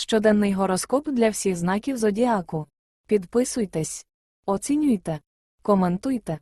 Щоденний гороскоп для всіх знаків зодіаку. Підписуйтесь, оцінюйте, коментуйте.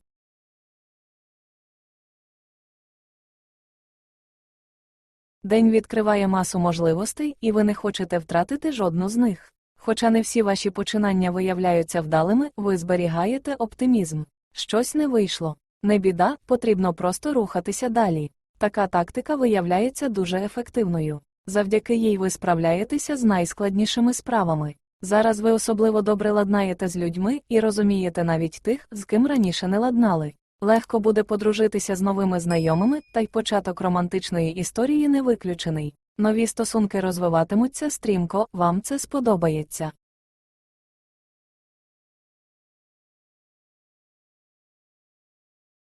День відкриває масу можливостей, і ви не хочете втратити жодну з них. Хоча не всі ваші починання виявляються вдалими, ви зберігаєте оптимізм. Щось не вийшло. Не біда, потрібно просто рухатися далі. Така тактика виявляється дуже ефективною. Завдяки їй ви справляєтеся з найскладнішими справами. Зараз ви особливо добре ладнаєте з людьми і розумієте навіть тих, з ким раніше не ладнали. Легко буде подружитися з новими знайомими, та й початок романтичної історії не виключений. Нові стосунки розвиватимуться стрімко, вам це сподобається.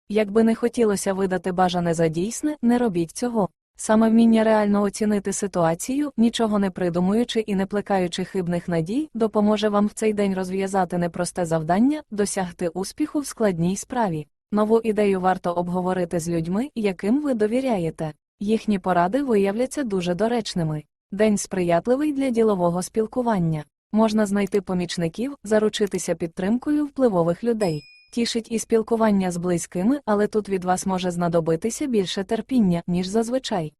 Якби не хотілося видати бажане за дійсне, не робіть цього. Саме вміння реально оцінити ситуацію, нічого не придумуючи і не плекаючи хибних надій, допоможе вам в цей день розв'язати непросте завдання, досягти успіху в складній справі. Нову ідею варто обговорити з людьми, яким ви довіряєте. Їхні поради виявляться дуже доречними. День сприятливий для ділового спілкування. Можна знайти помічників, заручитися підтримкою впливових людей. Тішить і спілкування з близькими, але тут від вас може знадобитися більше терпіння, ніж зазвичай.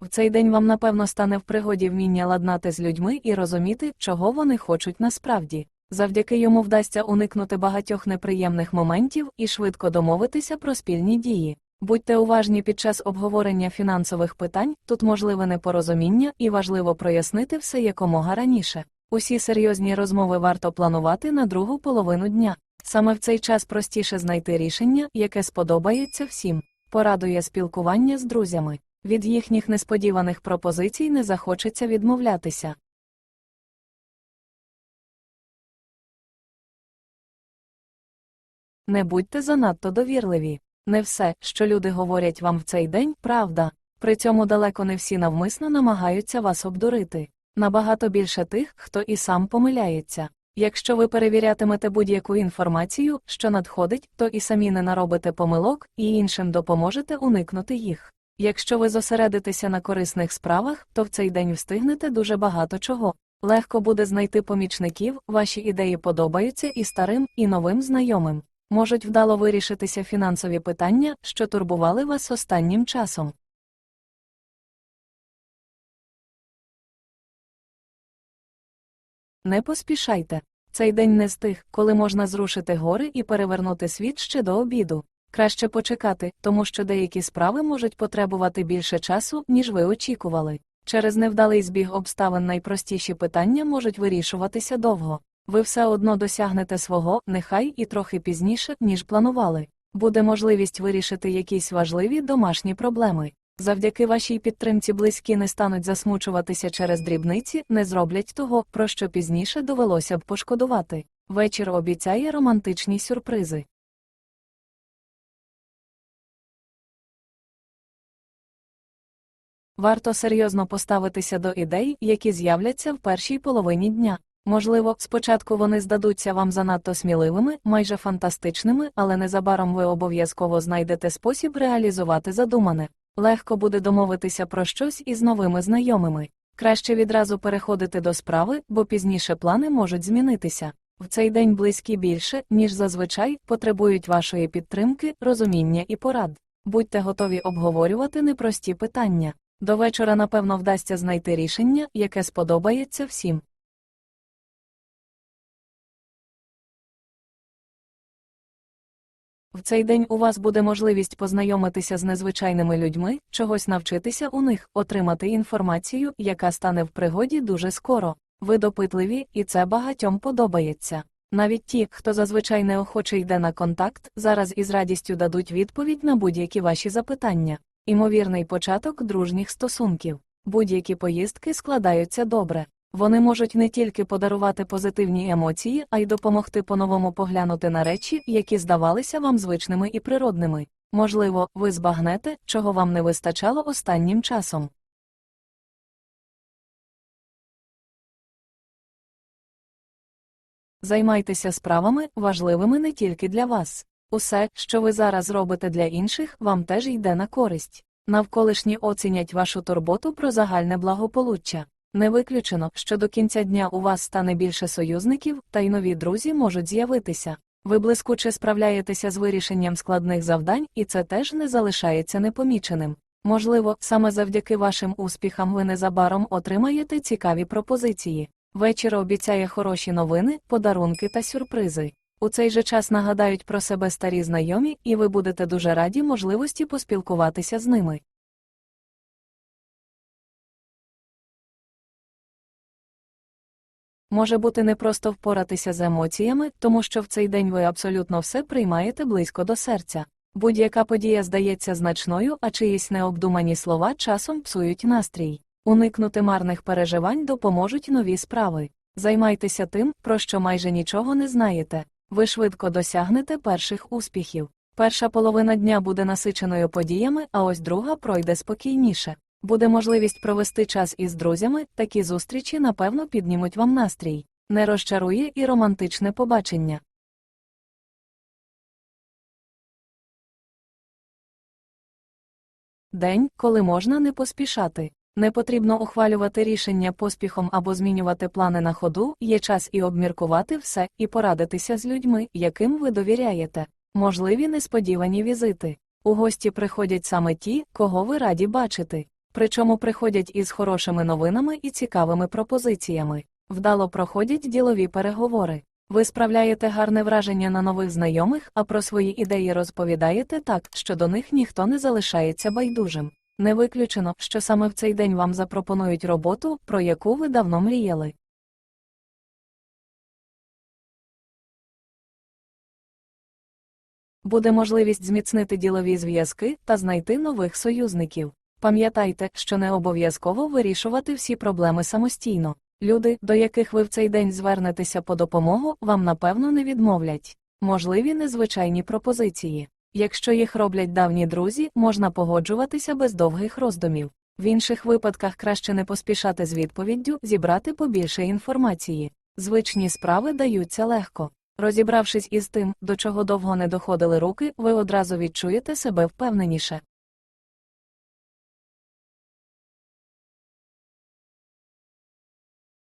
В цей день вам напевно стане в пригоді вміння ладнати з людьми і розуміти, чого вони хочуть насправді. Завдяки йому вдасться уникнути багатьох неприємних моментів і швидко домовитися про спільні дії. Будьте уважні під час обговорення фінансових питань, тут можливе непорозуміння і важливо прояснити все якомога раніше. Усі серйозні розмови варто планувати на другу половину дня. Саме в цей час простіше знайти рішення, яке сподобається всім. Порадує спілкування з друзями. Від їхніх несподіваних пропозицій не захочеться відмовлятися. Не будьте занадто довірливі. Не все, що люди говорять вам в цей день, правда. При цьому далеко не всі навмисно намагаються вас обдурити. Набагато більше тих, хто і сам помиляється. Якщо ви перевірятимете будь-яку інформацію, що надходить, то і самі не наробите помилок, і іншим допоможете уникнути їх. Якщо ви зосередитеся на корисних справах, то в цей день встигнете дуже багато чого. Легко буде знайти помічників, ваші ідеї подобаються і старим, і новим знайомим. Можуть вдало вирішитися фінансові питання, що турбували вас останнім часом. Не поспішайте. Цей день не з тих, коли можна зрушити гори і перевернути світ ще до обіду. Краще почекати, тому що деякі справи можуть потребувати більше часу, ніж ви очікували. Через невдалий збіг обставин найпростіші питання можуть вирішуватися довго. Ви все одно досягнете свого, нехай і трохи пізніше, ніж планували. Буде можливість вирішити якісь важливі домашні проблеми. Завдяки вашій підтримці близькі не стануть засмучуватися через дрібниці, не зроблять того, про що пізніше довелося б пошкодувати. Вечір обіцяє романтичні сюрпризи. Варто серйозно поставитися до ідей, які з'являться в першій половині дня. Можливо, спочатку вони здадуться вам занадто сміливими, майже фантастичними, але незабаром ви обов'язково знайдете спосіб реалізувати задумане. Легко буде домовитися про щось із новими знайомими. Краще відразу переходити до справи, бо пізніше плани можуть змінитися. В цей день близькі більше, ніж зазвичай, потребують вашої підтримки, розуміння і порад. Будьте готові обговорювати непрості питання. До вечора, напевно, вдасться знайти рішення, яке сподобається всім. В цей день у вас буде можливість познайомитися з незвичайними людьми, чогось навчитися у них, отримати інформацію, яка стане в пригоді дуже скоро. Ви допитливі, і це багатьом подобається. Навіть ті, хто зазвичай неохоче йде на контакт, зараз із радістю дадуть відповідь на будь-які ваші запитання. Імовірний початок дружніх стосунків. Будь-які поїздки складаються добре. Вони можуть не тільки подарувати позитивні емоції, а й допомогти по-новому поглянути на речі, які здавалися вам звичними і природними. Можливо, ви збагнете, чого вам не вистачало останнім часом. Займайтеся справами, важливими не тільки для вас. Усе, що ви зараз робите для інших, вам теж йде на користь. Навколишні оцінять вашу турботу про загальне благополуччя. Не виключено, що до кінця дня у вас стане більше союзників, та й нові друзі можуть з'явитися. Ви блискуче справляєтеся з вирішенням складних завдань, і це теж не залишається непоміченим. Можливо, саме завдяки вашим успіхам ви незабаром отримаєте цікаві пропозиції. Вечір обіцяє хороші новини, подарунки та сюрпризи. У цей же час нагадають про себе старі знайомі, і ви будете дуже раді можливості поспілкуватися з ними. Може бути непросто впоратися з емоціями, тому що в цей день ви абсолютно все приймаєте близько до серця. Будь-яка подія здається значною, а чиїсь необдумані слова часом псують настрій. Уникнути марних переживань допоможуть нові справи. Займайтеся тим, про що майже нічого не знаєте. Ви швидко досягнете перших успіхів. Перша половина дня буде насиченою подіями, а ось друга пройде спокійніше. Буде можливість провести час із друзями, такі зустрічі, напевно, піднімуть вам настрій. Не розчарує і романтичне побачення. День, коли можна не поспішати. Не потрібно ухвалювати рішення поспіхом або змінювати плани на ходу, є час і обміркувати все, і порадитися з людьми, яким ви довіряєте. Можливі несподівані візити. У гості приходять саме ті, кого ви раді бачити. Причому приходять із хорошими новинами і цікавими пропозиціями. Вдало проходять ділові переговори. Ви справляєте гарне враження на нових знайомих, а про свої ідеї розповідаєте так, що до них ніхто не залишається байдужим. Не виключено, що саме в цей день вам запропонують роботу, про яку ви давно мріяли. Буде можливість зміцнити ділові зв'язки та знайти нових союзників. Пам'ятайте, що не обов'язково вирішувати всі проблеми самостійно. Люди, до яких ви в цей день звернетеся по допомогу, вам напевно не відмовлять. Можливі незвичайні пропозиції. Якщо їх роблять давні друзі, можна погоджуватися без довгих роздумів. В інших випадках краще не поспішати з відповіддю, зібрати побільше інформації. Звичні справи даються легко. Розібравшись із тим, до чого довго не доходили руки, ви одразу відчуєте себе впевненіше.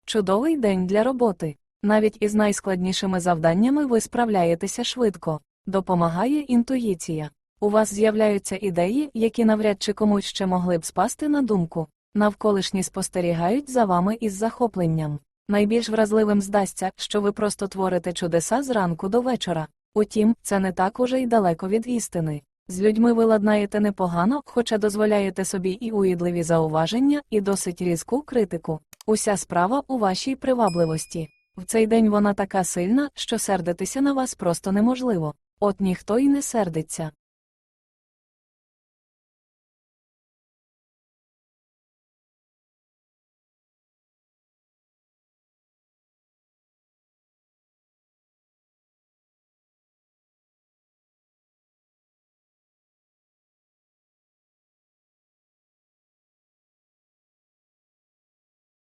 Чудовий день для роботи. Навіть із найскладнішими завданнями ви справляєтеся швидко. Допомагає інтуїція. У вас з'являються ідеї, які навряд чи комусь ще могли б спасти на думку. Навколишні спостерігають за вами із захопленням. Найбільш вразливим здасться, що ви просто творите чудеса зранку до вечора. Утім, це не так уже й далеко від істини. З людьми ви ладнаєте непогано, хоча дозволяєте собі і уїдливі зауваження, і досить різку критику. Уся справа у вашій привабливості. В цей день вона така сильна, що сердитися на вас просто неможливо. От ніхто й не сердиться.